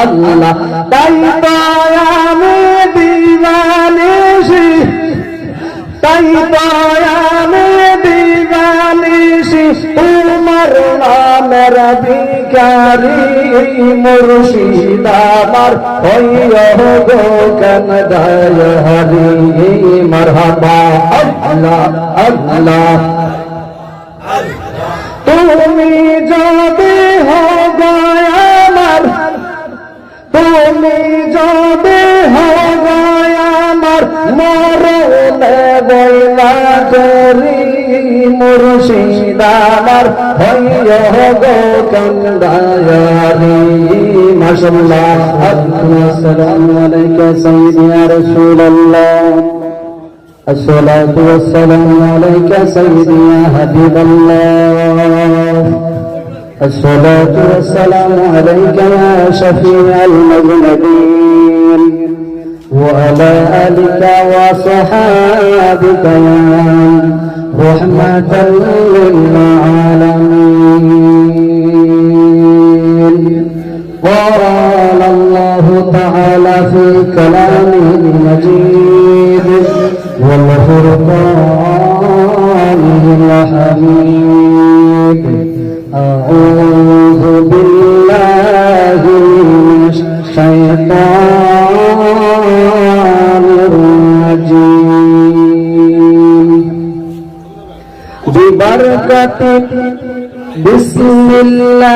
আল্লাহ। তাই তো আমি দিবানিসি তাই তো আমি দিবানিসি তোমার নামের ভিকারি মুর্শিদ আমার। হইয় গো কেন দয়ারি মারহাবা। আল্লাহ আল্লাহ। তুমি যদি হবে আমার তুমি যদি হবে আমার মরণে বইলা করি মুর্শিদ আমার হইয় গো কন্দায়ারি মাশাআল্লাহ আসসালামু আলাইকা সাইয়্যিদি ইয়া রাসূলুল্লাহ الصلاة والسلام عليك سيدي يا حبيب الله الصلاة والسلام عليك يا شفيع المذنبين وعلى آلك وصحابك يا رحمة للعالمين. قال الله تعالى في كلامه المجيد والفرقان الحميد أعوذ بالله من الشيطان الرجيم ببركة بسم الله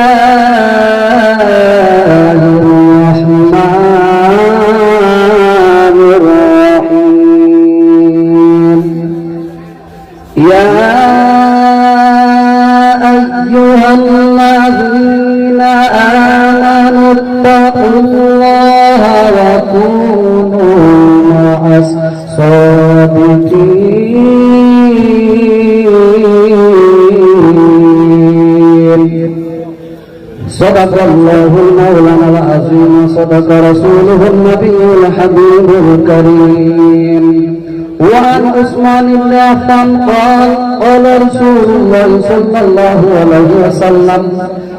صدق الله المولى العظيم صدق رسوله النبي الحبيب الكريم وعن عثمان بن عفان قال قال رسول الله صلى الله عليه وسلم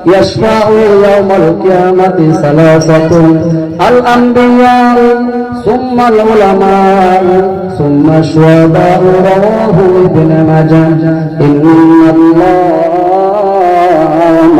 يشفع يوم القيامة ثلاثة الأنبياء ثم العلماء ثم الشهداء رواه ابن ماجه إن الله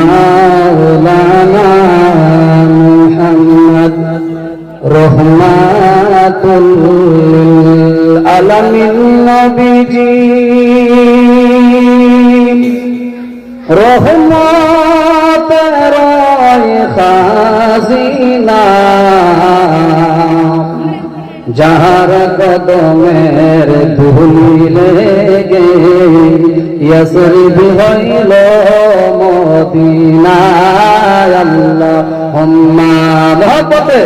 مولانا محمد رحمة للعالمين نبيجي রহমত রয় খাজিনা যাহার কদমের ধুলি লেগে ইয়াসরিব হইল মদিনা আল্লাহ হম্মা মহব্বতে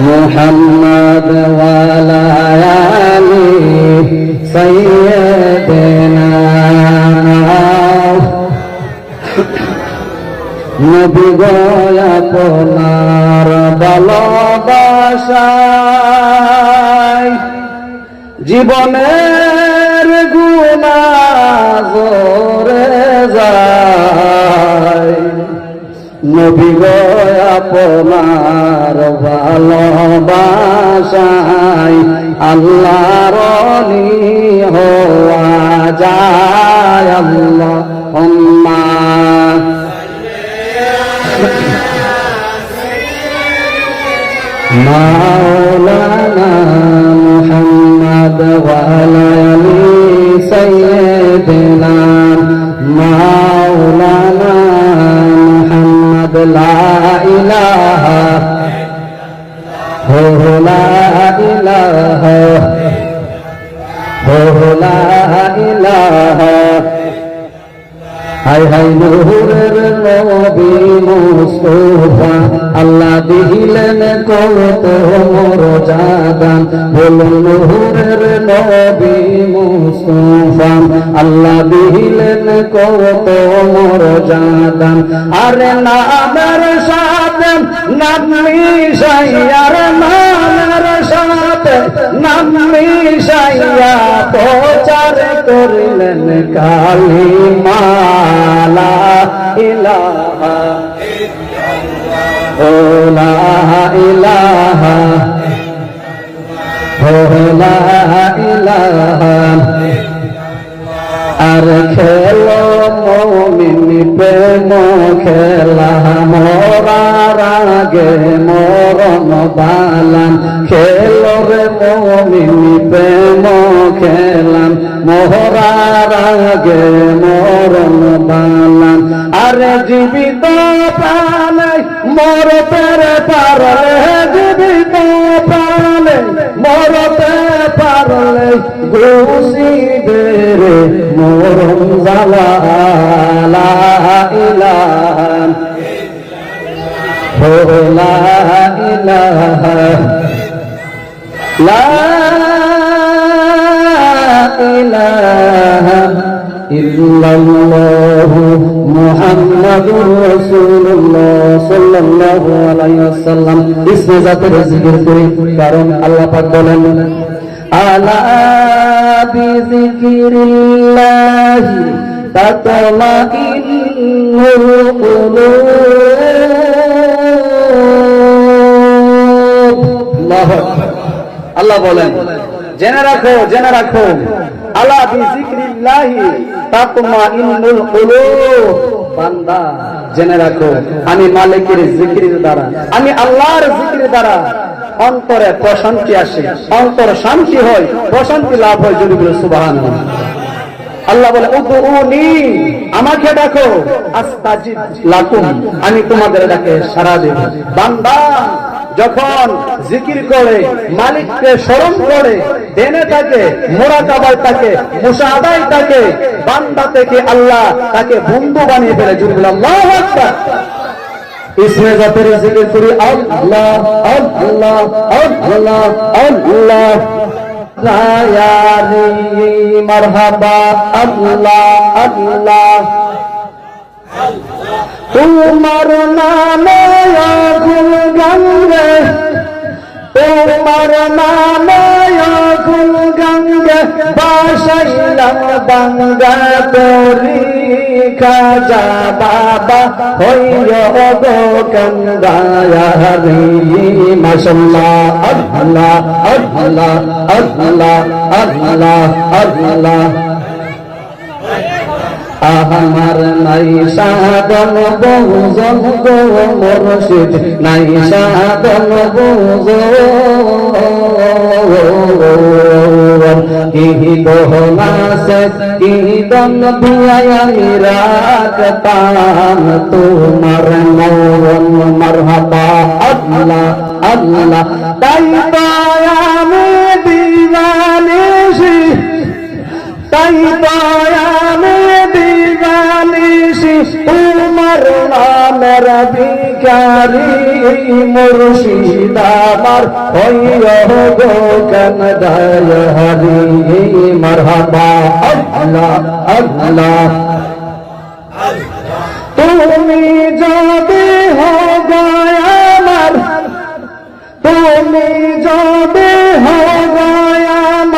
محمد وعلى آله سيدنا নবী গয়া আপনার ভালোবাসায় জীবনের গুণা যায়। নবী গো আপনার ভালোবাসায় আল্লাহর হওয়া যায়। আল্লাহ مولانا محمد وعلى سيدنا مولانا محمد لا إله هو لا إله هو لا إله هاي هاي نور নবী মুস্তফা, আল্লাহ দিলেন কত মোর জাদান আরে নামের সাথে নাম মিশাইয়ার নামের সাথে নাম মিশাইয়া প্রচার করিলেন কালিমা লা ইলাহা, ও লা ইলাহা, ও লা ইলাহা আর খেলো মমিন প্রেম খেলা মরার আগে মরণ বালান। খেলো রে মমিন প্রেম খেলাম মহরার আগে মরণ বালান। আরে জীবিত প্রাণে মরতে পারলে জীবিত প্রাণে মরতে পারলে ঘুষি বেরে মরম জালা লা ইলাহা লা ইলাহা লা ইলাহা ইল্লাল্লাহু মুহাম্মাদুর রাসূলুল্লাহ সাল্লাল্লাহু আলাইহি ওয়াসাল্লাম। ইসমে জাতের জিকির করি, কারণ আল্লাহ পাক বলেন আলা বিযিকিরিল্লাহ তাতমাইন্নুল কুলুব। আল্লাহু আকবার। আল্লাহ বলেন, জেনে রাখো জেনে রাখো। আলা বিযিকরিল্লাহি তাতমাইন্নুল কুলুব। বান্দা, জেনে রাখো, আমি মালিকের জিকিরের দ্বারা, আমি আল্লাহর জিকিরের দ্বারা অন্তরে প্রশান্তি আসে, অন্তর শান্তি হয়, প্রশান্তি লাভ হয় যদি বলে সুবহানাল্লাহ। আল্লাহ বলে উদুনি আমাকে ডাকো। আস্তাজিব লাকুম, আমি তোমাদের ডাকে সারা দেব। বান্দা, যখন জিকির করে, মালিককে স্মরণ করে, দেনে থাকে, মোরাকাবায় থাকে মুসাহাদায় থাকে, বান্দা থেকে আল্লাহ তাকে বন্ধু বানিয়ে ফেলে। জুড়ে আল্লাহ আকবার। اسمে জাতের জিকির করি, আল্লাহ আল্লাহ আল্লাহ আল্লাহ। রায়ানি মারহাবা, আল্লাহ আল্লাহ। তোমার নামে আগুন গান রে তোমার নামে আগুন গঙ্গে বাসাইলাম বাঙ্গা তরি খাজা বাবা হইয় গো কন্দায়ারি মাশাল্লাহ আল্লাহ আল্লাহ আল্লাহ আল্লাহ আল্লাহ। আমার নাই সাধন বহুজন গো মুর্শিদ, নাই সাধন বহুজন ইহি দোহনাসে ইহি দন আমি রাখতাম তোমার মৌন মারহাবা, আল্লাহ আল্লাহ। তাই আমি দিওয়ানিসি তাই আমি দিগানিসি উমর নামের ভিকারি মুর্শিদ আমার হইয় গো কনদায় হরি, মারহাবা, আল্লাহ আল্লাহ। তুমি যদি হো গয় আমার, তুমি যদি হো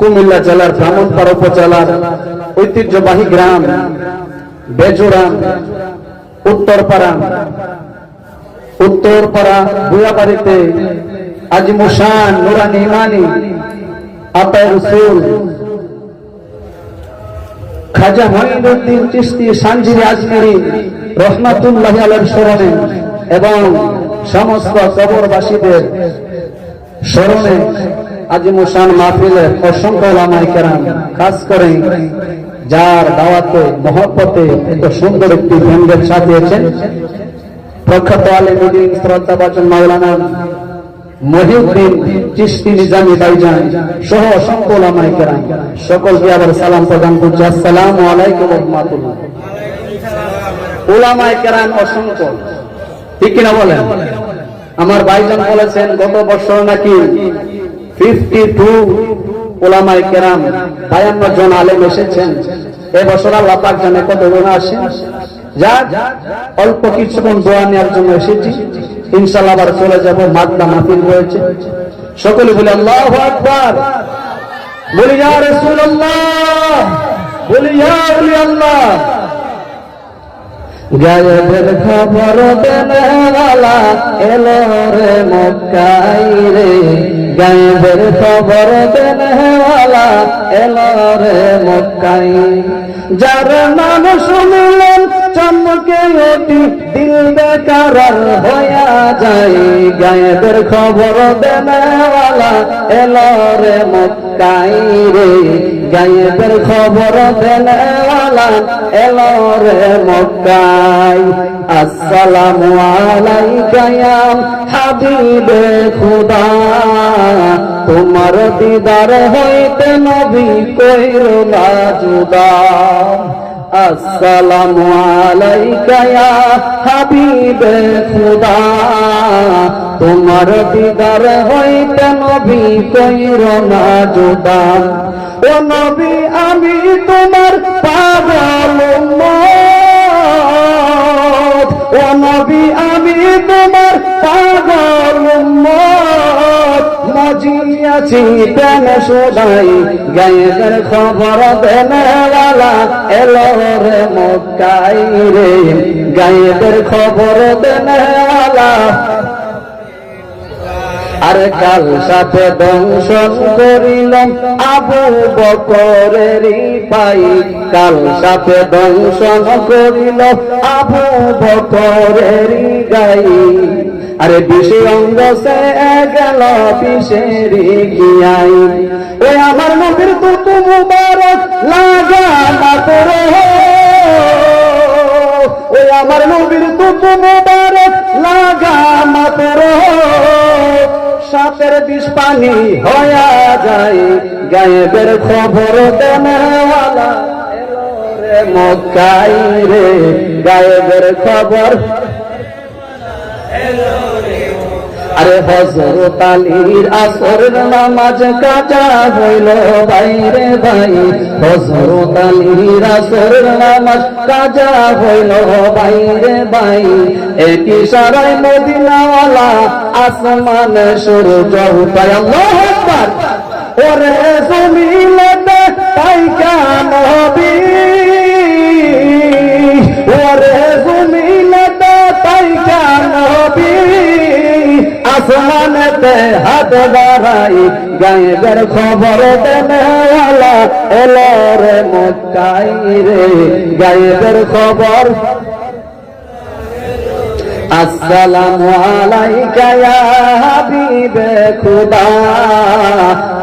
কুমিল্লা জেলার ব্রাহ্মণপাড়া উপজেলার ঐতিহ্যবাহী গ্রাম বেজোরা উত্তরপাড়া উত্তরপাড়া ভুয়াবাড়িতে আজ মুসান, নুরানি, ইমানি, আতায় খাজা মঈনুদ্দিন চিশতি সানজিরি আজমেরি, রহমাতুল্লাহ আলাইহির স্মরণে এবং সমস্ত কবরবাসীদের স্মরণে আজিমুসান মাহফিলের অসংখ্য ওলামায়ে কেরাম খাস করে যার দাওয়াতে, মহব্বতে এত সুন্দর একটি ব্যান্ডেড সাজিয়েছেন প্রখ্যাত আলিমুদ্দিন শ্রদ্ধাভাজন মাওলানা মহিউদ্দিন চিশতি নিজামী ভাইজান সহ অসংখ্য ওলামায়ে কেরাম। সকলকে আবার সালাম প্রদান করছি। আসসালামু আলাইকুম রাহমাতুল্লাহ। ওলামায়ে কেরাম অসংখ্য। ঠিক কিনা বলেন? আমার ভাইজান বলেছেন, গত বছর নাকি ফিফটি অল্প কিছুক্ষণ দোয়া নেওয়ার জন্য এসেছি। ইনশাল্লাহ আবার চলে যাব, মাদ্দা মাহফিল রয়েছে। সকলে বলে, আল্লাহ আকবার। বলি, ইয়া রাসূলুল্লাহ। বলি, ইয়া আল্লাহ গায়েবের খবর দেনেওয়ালা এলো রে মক্কাই রে। গায়েবের খবর দেনেওয়ালা এলো রে মক্কাই যার নাম শুনলেন চমকে ওটি দিল বেকার হইয়া যায়। গায়েবের খবর দেনেওয়ালা এলো রে মক্কাই রে। গায়েবের খবর দেনেওয়ালা এলো রে মক্কাই আসসালামু আলাইকা হাবিবে খুদা। তোমার দিদার হইতে নবী কইর না জুদা। আসসালামু আলাইকা ইয়া হাবিবে খুদা। তোমার দিদার হইতে নবী কইর না জুদা। ও নবী, আমি তোমার উম্মত। ও নবী, আমি তোমার পাগল মজিয়াছি তেন সদাই গায়ের খবর দেনেওয়ালা এলো রে মক্কাই রে। গায়ের খবর দেনেওয়ালা আর কাল সাথে দংশন করিলাম আবু বকরেরই পাই। কাল সাথে দংশন করিল আবু বকরেরই গাই। আরে বিশে অঙ্গ সে গেল বিশেরি গিয়াই। ওই আমার নবীর তুত মুবারক লাগা মাতর ওই আমার নবীর তুত মুবারক লাগা মাতর সাপের বিষ পানি হয়া যায়। গায়েবের খবর দেনেওয়ালা এলো মক্কাই রে। গায়েবের খবর আরে হজরত আলীর আসর নামাজ কাটা হইল বাইরে ভাই। হজরত আলীর আসর নামাজ কাজা হইল বাইরে ভাই। একই সারাই মদিনাওয়ালা আসমান সূর্য উঠায়। আল্লাহু আকবার। ওরে জমিলতে পাইকা নবী। আসমানেতে হাত বাড়াই, গায়েবের খবর দেনেওয়ালা এলো রে মক্কাই রে। গায়েবের খবর। আসসালামু আলাইকা ইয়া হাবিবে খুদা।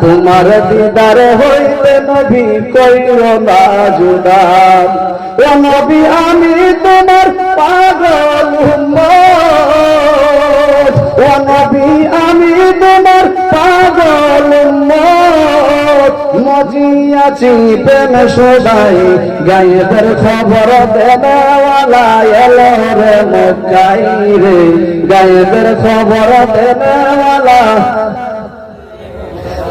তোমার দিদার হইতে নবী কইর না জুদা। ও নবী, আমি তোমার পাগল উম্মত। ও নবী, আমি তোমার পাগল মজিয়াছি প্রেম সদাই, গায়েবের খবর দেবেওয়ালা এলো রে মক্কাই রে। গায়েবের খবর দেনেওয়ালা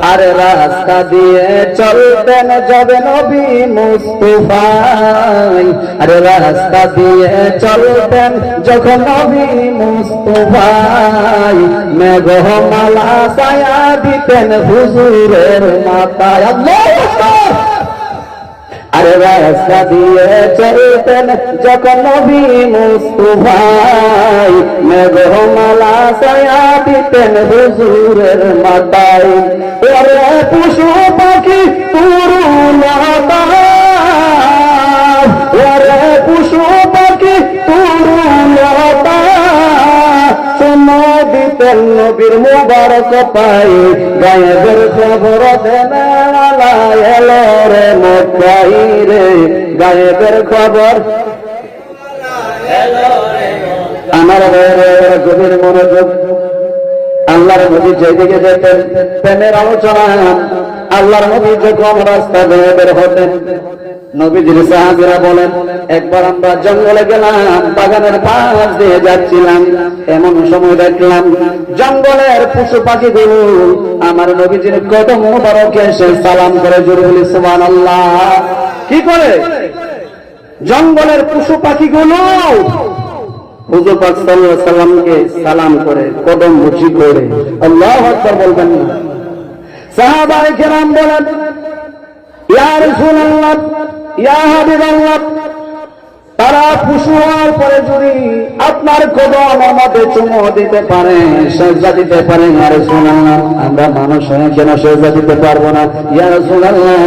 আরে রাস্তা দিয়ে চলতেন যাবে নবী মুস্তফাই আরে রাস্তা দিয়ে চলতেন যখন নবী মুস্তফাই মেঘমালা ছায়া দিতেন হুজুরের মাতায় আল্লাহ আরে রাস্তা দিয়ে চলতেন যখন নবী মুস্তুফাই মেঘমালা সায়া দিতেন হুজুরের মাতাই ওরে পশু পাখি তুরুলতা ওরে দিতেন নবীর মুবারক পাই? গায়েবের খবর দেন এলো রে মক্কাই রে। গায়েবের খবর আমার গভীর মনোযোগ। আল্লাহর নবী যেদিকে যেতেন, প্রেমের আলোচনা। আল্লাহর নবী যখন রাস্তা বের হতেন নবীজির সাহাবিরা বলেন, একবার আমরা জঙ্গলে গেলাম, বাগানের পাশ দিয়ে যাচ্ছিলাম, এমন সময় দেখলাম জঙ্গলের পশু আমার নবীজির কদম মুবারকে এসে সালাম করে জোরে বলি, সুবহানাল্লাহ। কি করে? জঙ্গলের পশু পাখিগুলো হুজুর পাক আলাইহি সাল্লামকে সালাম করে, কদম মুচি করে, আল্লাহু বলবেন না। কেরাম বলেন, ইয়া রাসূলুল্লাহ ইয়া হাবিবাল্লাহ তারা পশু হওয়ার পরে যদি আপনার কদম আমাদের চুমো দিতে পারে সেজা দিতে পারে ইয়া রাসূলুল্লাহ, আমরা মানুষ হয়ে কেন সেজা দিতে পারব না? ইয়া রাসূলুল্লাহ,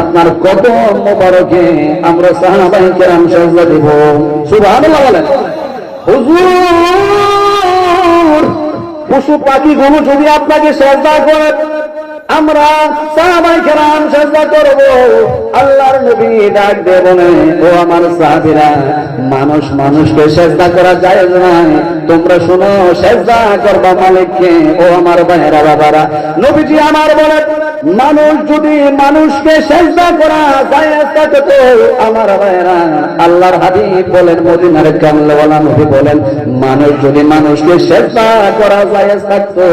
আপনার কদম মোবারকে আমরা সাহাবায়ে কেরাম সেজা দিব। সুবহানাল্লাহ বলেন। হুজুর, পশু পাখি গুলো যদি আপনাকে শ্রদ্ধা করে আমরা সাহাবাই কেরাম শ্রদ্ধা করব। আল্লাহর নবী ডাক দেব ও আমার সাহাবিরা, মানুষ মানুষকে শ্রদ্ধা করা যায় না। তোমরা শোনো শ্রদ্ধা করবা মালিককে। ও আমার ভাইয়েরা, বাবারা, নবীজি আমার বলে, মানুষ যদি মানুষকে শ্রদ্ধা করা যায় থাকে তো আমার ভাইয়েরা, আল্লাহর হাবিব বলেন, মদিনার কামলাওয়ালা নবী বলেন, মানুষ যদি মানুষকে শ্রদ্ধা করা যায় থাকতো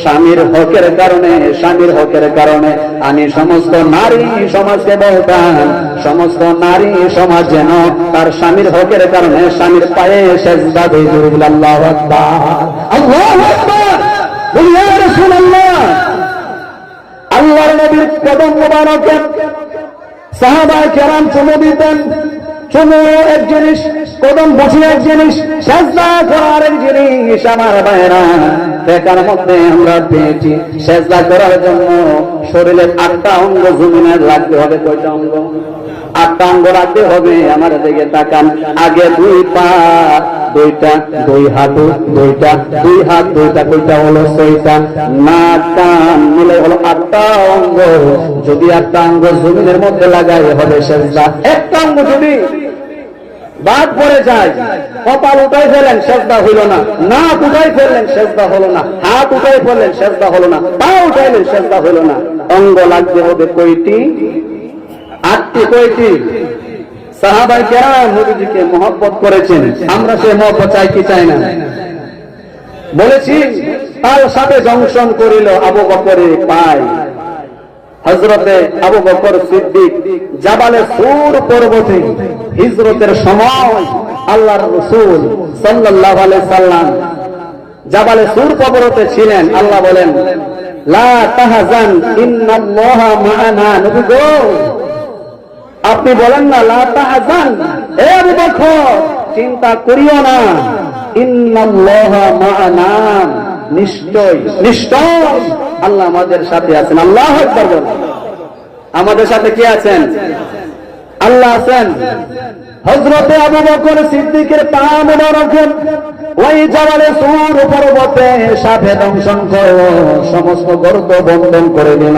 স্বামীর হকের কারণে স্বামীর হকের কারণে আমি সমস্ত নারী সমাজকে বলতাম, সমস্ত নারী সমাজ যেন তার স্বামীর হকের কারণে স্বামীর পায়ে জুড়ে দিল আল্লাহ আল্লাহু নবীর কদম মোবারকে সাহাবা কেরাম চুমু দিতেন। এক জিনিস, কদম বসি এক জিনিস, সেজদা করার এক জিনিস আমার বাইরা মধ্যে আমরা পেয়েছি। সেজদা করার জন্য শরীরের আটটা অঙ্গ জমিনের লাগতে হবে। কয়টা অঙ্গ? আটটা রাখতে হবে, আমার দিকে তাকান। আগে দুই পা, দুইটা, দুই হাঁটু দুইটা, দুই হাত, দুইটা কইটা হলো ছয়টা। নাক কান মিলে হলো আটটা অঙ্গ। যদি একটা অঙ্গ জমিনের মধ্যে লাগাই, হবে সেজদা। একটা অঙ্গ যদি বাদ পড়ে যায়, কপাল উঠাই ফেলেন, সেজদা হইল না। না উঠাই ফেললেন, সেজদা হলো না। হাত উঠাই ফেললেন, সেজদা হলো না। পা উঠাইলেন, সেজদা হলো না। অঙ্গ লাগতে হবে কয়টি? আটটি কয়টি? সাহাবাই কেরাম নবীজিকে মহব্বত করেছেন। আমরা সে মহব্বত চাই কি চাই না? বলেছি, তার সাথে জংশন করিল আবু বকরের পায় হজরতে আবু বকর সিদ্দিক জাবালে সুর পর্বতে হিজরতের সময় আল্লাহর রসুল আলাইহি সাল্লাম জাবালে সুর পর্বতে ছিলেন। আল্লাহ বলেন, লা তাহজান, ইন্নাল্লাহা মা'ানা নবী গো আপনি বলেন না বকর, চিন্তা করিও না। নিশ্চয় নিশ্চয় আল্লাহ আমাদের সাথে আছেন। আল্লাহ আমাদের সাথে কে আছেন? আল্লাহ আছেন। হজরতে আবু বকর সিদ্দিকের পা মোবারকের ওই জামালে সুর পর্বতে সাথে দংশন সমস্ত গর্ত বন্ধন করে দিল।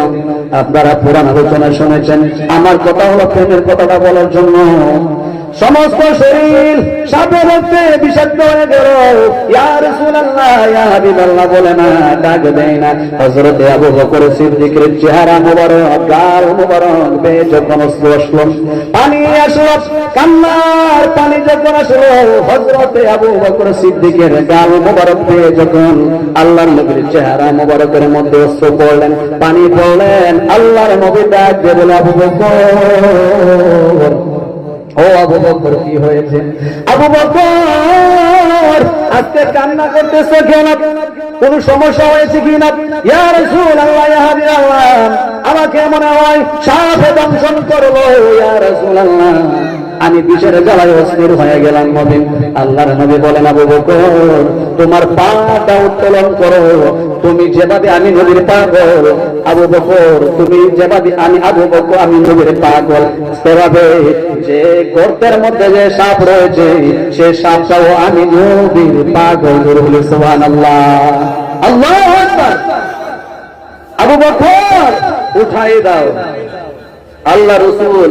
আপনারা পুরান আলোচনা শুনেছেন। আমার কথা হলো প্রেমের কথাটা বলার জন্য। সমস্ত শরীর সাপে রক্তে বিষাক্ত হয়ে গেল। ইয়া রাসূলুল্লাহ, ইয়া বলে না, ডাক দেয় না। হযরতে আবু বকর সিদ্দিকের চেহারা মোবারক, গাল মোবারক বেয়ে যখন আসলো। পানি আসলো, কান্নার পানি যখন আসলো, হযরতে আবু বকর সিদ্দিকের গাল মোবারক বেয়ে যখন আল্লাহর নবীর চেহারা মোবারকের মধ্যে অস্ত্র পড়লেন, পানি পড়লেন, আল্লাহর নবী ডাক দিয়ে বলে, আবু বকর ও আবু বকর, কি হয়েছে? আবু বকর, আজকে কান্না করতেছে কেন? কোন সমস্যা হয়েছে কি না ইয়া রাসূলুল্লাহ, ইয়া হাবিবাল্লাহ, আমাকে মনে হয় সাফে দংশন করল, ইয়া রাসূলুল্লাহ। আমি বিষের জ্বালায় অস্থির হয়ে গেলাম নবী আল্লাহর নবী বলেন, আবু বকর, তোমার পাটা উত্তোলন করো। তুমি যেভাবে আমি নবীর পাগল, আবু বকর, তুমি যেভাবে আমি আবু বকর, আমি নবীর পাগল। সেভাবে যে গর্তের মধ্যে যে সাপ রয়েছে, সে সাপটাও আমি নবীর পাগল সুবহানাল্লাহ। আল্লাহু আকবার। আবু বকর, উঠাই দাও। আল্লাহ রসুল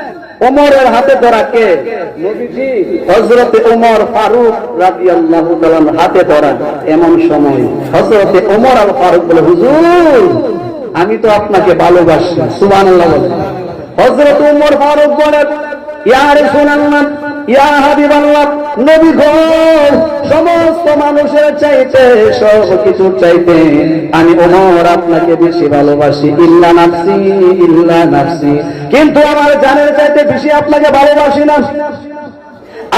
ওমরের হাতে ধরা কে? হযরতে ওমর ফারুক রাজি আল্লাহ হাতে ধরা। এমন সময় হজরতে ওমর আল ফারুক বলে, হুজুর, আমি তো আপনাকে ভালোবাসি। সুবহানাল্লাহ বলে। হজরত ওমর ফারুক বলেন ইয়া রাসূলুল্লাহ, ইয়া হাবিবাল্লাহ, নবী গো, সমস্ত মানুষের চাইতে, সব কিছু চাইতে আমি ওমর আপনাকে বেশি ভালোবাসি। ইল্লা নাফসি ইল্লা নাফসি। কিন্তু আমার জানের চাইতে বেশি আপনাকে ভালোবাসি না।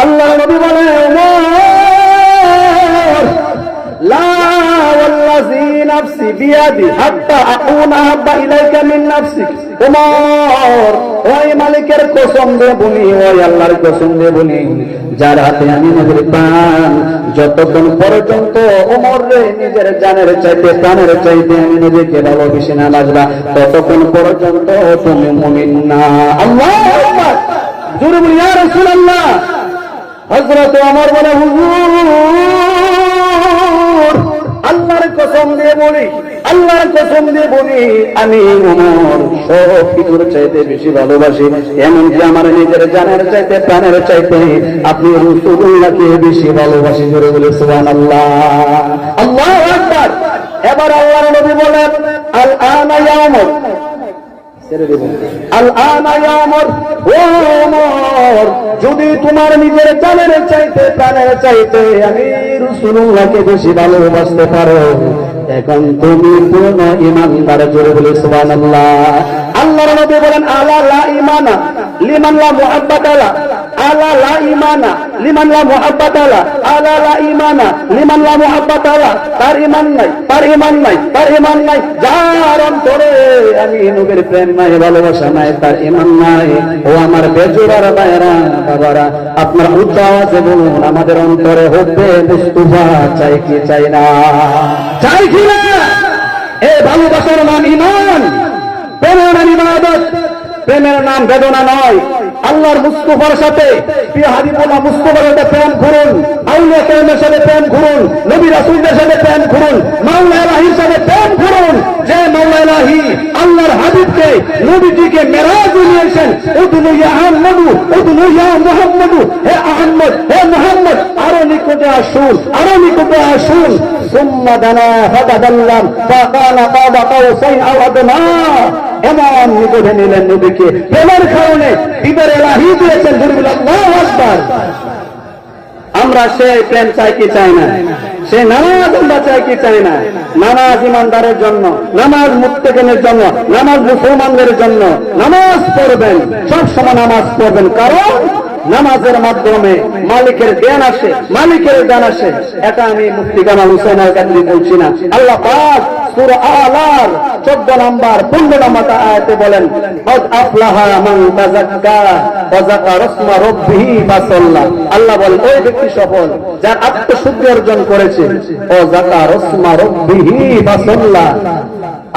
আল্লাহ নবী বলে ওমর লা ওয়াল্লাযী নাফসি বিয়াদি হাত্তা আকুনা হাব্বা ইলাইকা মিন নাফসিক। ওমর ওই মালিকের ওই আল্লাহর যার হাতে আমি নজর প্রাণ। যতক্ষণ পর্যন্ত ওমর রে নিজের জানের চাইতে, প্রাণের চাইতে আমি নিজেকে ভালোবেসে না বাজবা ততক্ষণ পর্যন্ত তুমি মুমিন না। আল্লাহ আকবার। জোরে বলি রাসূলুল্লাহ। হযরত ওমর বলে, হুজুর আল্লাহর কসম দিয়ে বলি, আল্লাহর কসম দিয়ে বলি, আমি উমর, সব কিছুর চাইতে বেশি ভালোবাসি। এমনকি আমার নিজের জানের চাইতে, প্রাণের চাইতে আপনি রসুল্লাহকে বেশি ভালোবাসি, জোরে বলে সুবান আল্লাহ আল্লাহ আকবার। এবার আল্লাহর নবী বলেন আল আনা যদি তোমার নিজের জানের চাইতে প্রাণের চাইতে আমি রাসূলুল্লাহকে বেশি ভালোবাসতে পারো এখন তুমি পূর্ণ ইমানদার, জোরে বলে সুবহানাল্লাহ। আল্লাহর নবী বলেন, আলা লা ইমানা লিমান লা মুহাব্বাত আলা। ইমানা ইমানা তার ঈমান নাই, তার ঈমান নাই, তার ঈমান নাই। যার অন্তরে আমি নবীর প্রেম নাই, ভালোবাসা নাই, তার ঈমান নাই। ও আমার বেজোড়ার বাইরা বাবারা, আপনার উচ্চ আওয়াজে বলুন, আমাদের অন্তরে হবে মুস্তুফা চাই কি চাই না? চাই কি না এ ভালোবাসার নাম ইমান প্রেমের নাম ইবাদত। প্রেমের নাম বেদনা নয়। আল্লাহর মুস্তফার সাথে প্রিয় হাবিবুল্লাহ মুস্তফার সাথে প্রেম করুন আউলিয়া কেরামের সাথে প্রেম করুন নবী রাসূলদের সাথে প্রেম করুন মাওলা ইলাহির সাথে প্রেম করুন যে মাওলা ইলাহি আল্লাহর হাবিবকে নবীজিকে মেরাজ নিয়েছেন উদনু ইয়া আহমদু উদনু ইয়া মুহাম্মদু। হে আহমদ, হে মুহাম্মদ, আরও নিকটে আসুন, আরও নিকটে আসুন। সুম্মা দানা ফাদাল্লাম ফাকানা কাবা কাউসাইন আও আদনা এমন নিকটে নিলেন নবীকে। প্রেমের কারণে ঈদের এলাহি দিয়েছেন আমরা সে প্রেম চাই কি চাই না? সে নামাজ আমরা চাই কি চাই না? নামাজ ইমানদারের জন্য, নামাজ মুত্তেকেনের জন্য, নামাজ মুসলমানদের জন্য নামাজ পড়বেন, সব সময় নামাজ পড়বেন। কারণ নামাজের মাধ্যমে মালিকের জ্ঞান আসে, মালিকের জ্ঞান আসে। এটা আমি মুফতি কামাল হুসেন আল কাদরি বলছি না। আল্লাহ পাক 14 নাম্বার 15 নাম্বার আয়াতে বলেন আল্লাহ বলেন, ওই ব্যক্তি সফল যার আত্মশুদ্ধি অর্জন করেছে।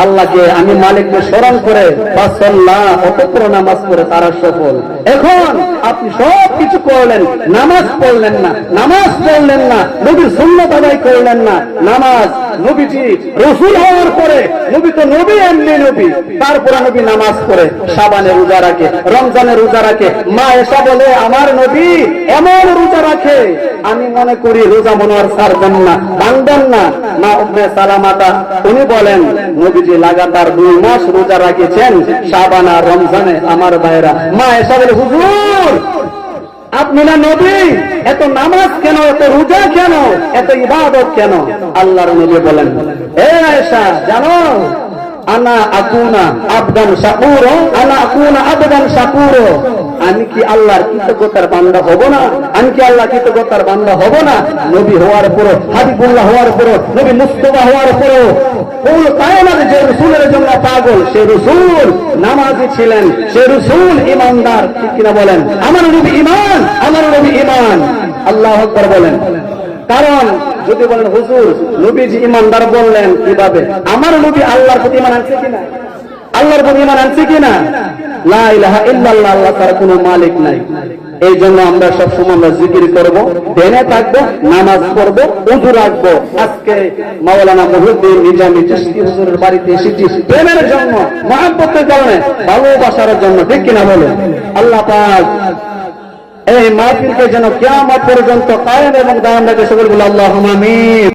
আল্লাহকে আমি মালিককে স্মরণ করে, ফাসাল্লা অতঃপর নামাজ পড়ে তারা সফল। এখন আপনি সব সব কিছু করলেন, নামাজ পড়লেন না, নামাজ পড়লেন না, নবীর সুন্নত আদায় করলেন না, নামাজ নবীজি রসুল হওয়ার পরে নবী তো নবী, এমনি নবী। তারপরে নবী নামাজ পড়ে সাবানে রোজা রাখে, রমজানে রোজা রাখে। মা এসা বলে, আমার নবী এমন রোজা রাখে, আমি মনে করি রোজা মনে আর ছাড়বেন না ভাঙবেন না। মা উম্মে সালামাতা, উনি বলেন, নবীজি লাগাতার দুই মাস রোজা রাখেছেন সাবান আর রমজানে আমার ভাইরা মা এসা বলে, হুজুর আপনি না নবী? এত নামাজ কেন? এত রোজা কেন? এত ইবাদত কেন? আল্লাহর নবী বলেন, এ আয়েশা, জানো? আনা আকুনা আবদান সাপুর আনা আকুনা আবদান শাকুরো। আমি কি আল্লাহর কৃতজ্ঞতার বান্দা হব না? আমি কি আল্লাহ কৃতজ্ঞতার বান্দা হব না? নবী হওয়ার পরও, হাবিবুল্লাহ হওয়ার পরও, নবী মুস্তফা হওয়ার পরও যে রসুলের জন্য পাগল, সে রসুল নামাজি ছিলেন, সে রসুল ইমানদার, ঠিক কিনা বলেন? আমার নবী ইমান, আমার নবী ইমান। আল্লাহ আকবর বলেন। কারণ যদি বলেন, হুজুর, নবীজি ইমানদার বললেন কীভাবে? আমার নবী আল্লাহর প্রতি ইমান আনছে কিনা? আল্লাহর প্রতি ইমান আনছে কিনা? লা ইলাহা ইল্লাল্লাহ, আল্লাহ তার কোনো মালিক নাই। এই জন্য আমরা আমরা জিকির করব থাকব, নামাজ রাখব। আজকে মাওলানা মহুদ্দিন নিজামী চিস্তি হুজুরের বাড়িতে এসেছি প্রেমের জন্য কারণে, ভালোবাসার জন্য, ঠিক কিনা বলে আল্লাহ পাক এই মাহফিলকে যেন কিয়ামত পর্যন্ত কায়েম এবং দায়াম রাখে সকলগুলো আল্লাহ আমিন।